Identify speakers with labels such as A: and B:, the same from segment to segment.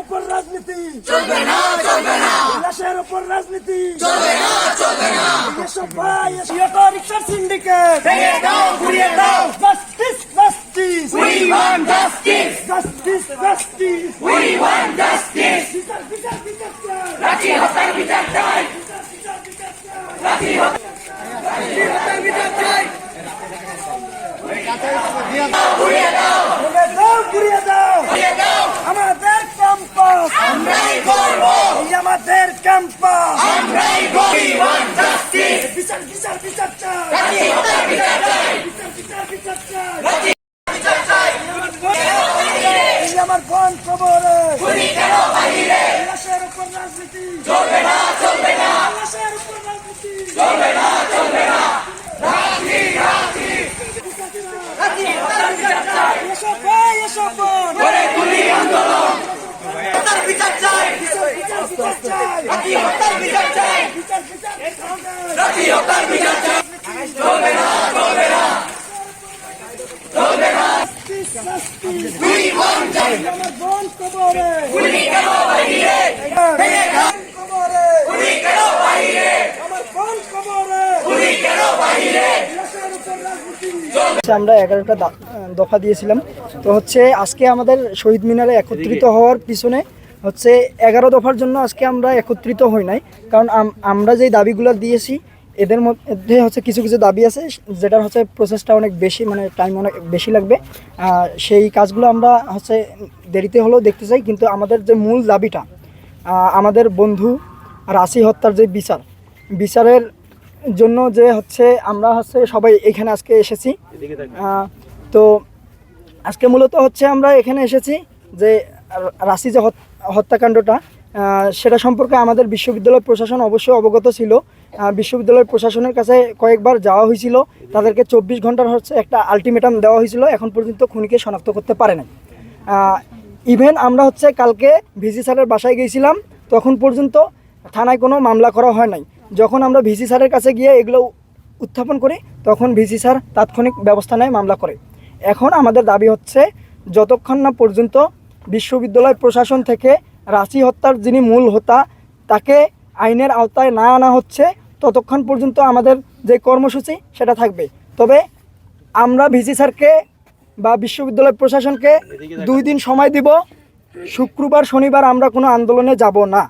A: উপর রাজনীতি চলবে না চলবে না লাশের উপর রাজনীতি চলবে না চলবে না এসব ভাই অটো রিক্সার সিন্ডিকেট ভেঙে দাও ঘুরিয়ে দাও justice justice we want justice justice justice we want justice বিচার বিচার বিচার চাই রাখি হত্যার বিচার চাই বিচার বিচার বিচার চাই রাখি হত্যার বিচার চাই ঘুরিয়ে দাও ঘুরিয়ে দাও ঘুরিয়ে দাও আমাদের ক্যাম্পাস আমরাই করব এই আমাদের ক্যাম্পাস আমরাই করব জাস্টিস বিচার বিচার বিচার চাই রাখি হত্যার বিচার চাই বিচার বিচার বিচার চাই রাখি বিচার চাই। এই আমার খবরে কেন বাহিরে? লাশের উপর রাজনীতি। চলবে না চলবে না। লাশের উপর রাজনীতি। চলবে না চলবে না। রাখি রাখি রাখি হত্যার বিচার চাই। এসব ভাই এসব বোন করে গুলি আন্দোলন। হত্যার বিচার চাই। বিচার বিচার বিচার চাই। বিচার বিচার চাই আমার
B: এগারোটা দফা দিয়েছিলাম। তো হচ্ছে আজকে আমাদের শহীদ মিনারে একত্রিত হওয়ার পিছনে হচ্ছে এগারো দফার জন্য আজকে আমরা একত্রিত হই নাই। কারণ আম- আমরা যেই দাবিগুলো দিয়েছি এদের মধ্যে হচ্ছে কিছু কিছু দাবি আছে যেটা হচ্ছে প্রসেসটা অনেক বেশি মানে টাইম অনেক বেশি লাগবে। সেই কাজগুলো আমরা হচ্ছে দেরিতে হলেও দেখতে চাই কিন্তু আমাদের যে মূল দাবিটা আমাদের বন্ধু রাশি হত্যার যে বিচার বিচারের জন্য যে হচ্ছে আমরা হচ্ছে সবাই এখানে আজকে এসেছি। তো আজকে মূলত হচ্ছে আমরা এখানে এসেছি যে রাশি যে হত- হত্যাকাণ্ডটা সেটা সম্পর্কে আমাদের বিশ্ববিদ্যালয় প্রশাসন অবশ্যই অবগত ছিল। বিশ্ববিদ্যালয় প্রশাসনের কাছে কয়েকবার যাওয়া হয়েছিল। তাদেরকে চব্বিশ ঘণ্টার হচ্ছে একটা আলটিমেটাম দেওয়া হয়েছিল। এখন পর্যন্ত খুনিকে শনাক্ত করতে পারে না ইভেন আমরা হচ্ছে কালকে ভিসি স্যারের বাসায় গিয়েছিলাম, তখন পর্যন্ত থানায় কোনো মামলা করা হয় নাই। যখন আমরা ভিসি স্যারের কাছে গিয়ে এগুলো উত্থাপন করি, তখন ভিসি স্যার তাৎক্ষণিক ব্যবস্থা নেয়, মামলা করে। এখন আমাদের দাবি হচ্ছে, যতক্ষণ না পর্যন্ত বিশ্ববিদ্যালয় প্রশাসন থেকে রাশি হত্যার যিনি মূল হোতা, তাকে আইনের আওতায় না আনা হচ্ছে। ততক্ষণ পর্যন্ত আমাদের যে কর্মসূচি, সেটা থাকবে। তবে আমরা ভিসি স্যারকে বা বিশ্ববিদ্যালয় প্রশাসনকে দুই দিন সময় দিব। শুক্রবার, শনিবার আমরা কোনো আন্দোলনে যাব না।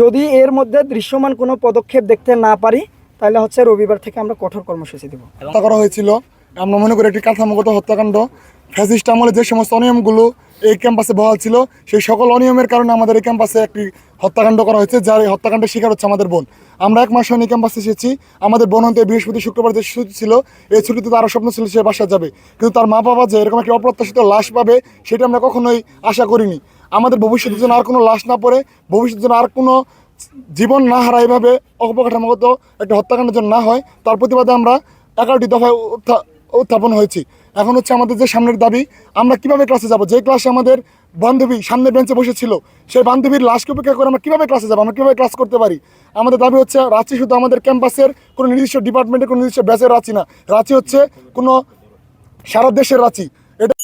B: যদি এর মধ্যে দৃশ্যমান কোনো পদক্ষেপ দেখতে না পারি, তাহলে হচ্ছে রবিবার থেকে আমরা কঠোর কর্মসূচি দেব।
C: হত্যা করা হয়েছিল। আমরা মনে করি একটি কাঠামোগত হত্যাকাণ্ড। ফ্যাসিস্ট আমলে যে সমস্ত অনিয়মগুলো এই ক্যাম্পাসে বহাল ছিল। সেই সকল অনিয়মের কারণে আমাদের এই ক্যাম্পাসে একটি হত্যাকাণ্ড করা হয়েছে, যার এই হত্যাকাণ্ডের শিকার হচ্ছে আমাদের বোন। আমরা এক মাস হয়নি ক্যাম্পাসে এসেছি। আমাদের বোন হতে বৃহস্পতি, শুক্রবার যে ছুটি ছিল, এই ছুটিতে তারও স্বপ্ন ছিল সে বাসা যাবে। কিন্তু তার মা বাবা যে এরকম একটি অপ্রত্যাশিত লাশ পাবে, সেটা আমরা কখনোই আশা করিনি। আমাদের ভবিষ্যতের জন্য আর কোনো লাশ না পড়ে ভবিষ্যতের জন্য আর কোনো জীবন না হারা এভাবে অপকাঠামোগত একটা হত্যাকাণ্ডের জন্য না হয়, তার প্রতিবাদে আমরা এগারোটি দফায় উত্থা- উত্থাপন হয়েছি। এখন হচ্ছে আমাদের যে সামনের দাবি, আমরা কীভাবে ক্লাসে যাব? যে ক্লাসে আমাদের বান্ধবী সামনের বেঞ্চে বসেছিল, সেই বান্ধবীর লাশকে উপেক্ষা করে আমরা কীভাবে ক্লাসে যাব? আমরা কীভাবে ক্লাস করতে পারি? আমাদের দাবি হচ্ছে, রাঁচি শুধু আমাদের ক্যাম্পাসের কোনো নির্দিষ্ট ডিপার্টমেন্টের কোনো নির্দিষ্ট ব্যাচের রাঁচি না। রাঁচি হচ্ছে কোনো সারা দেশের রাঁচি। এটা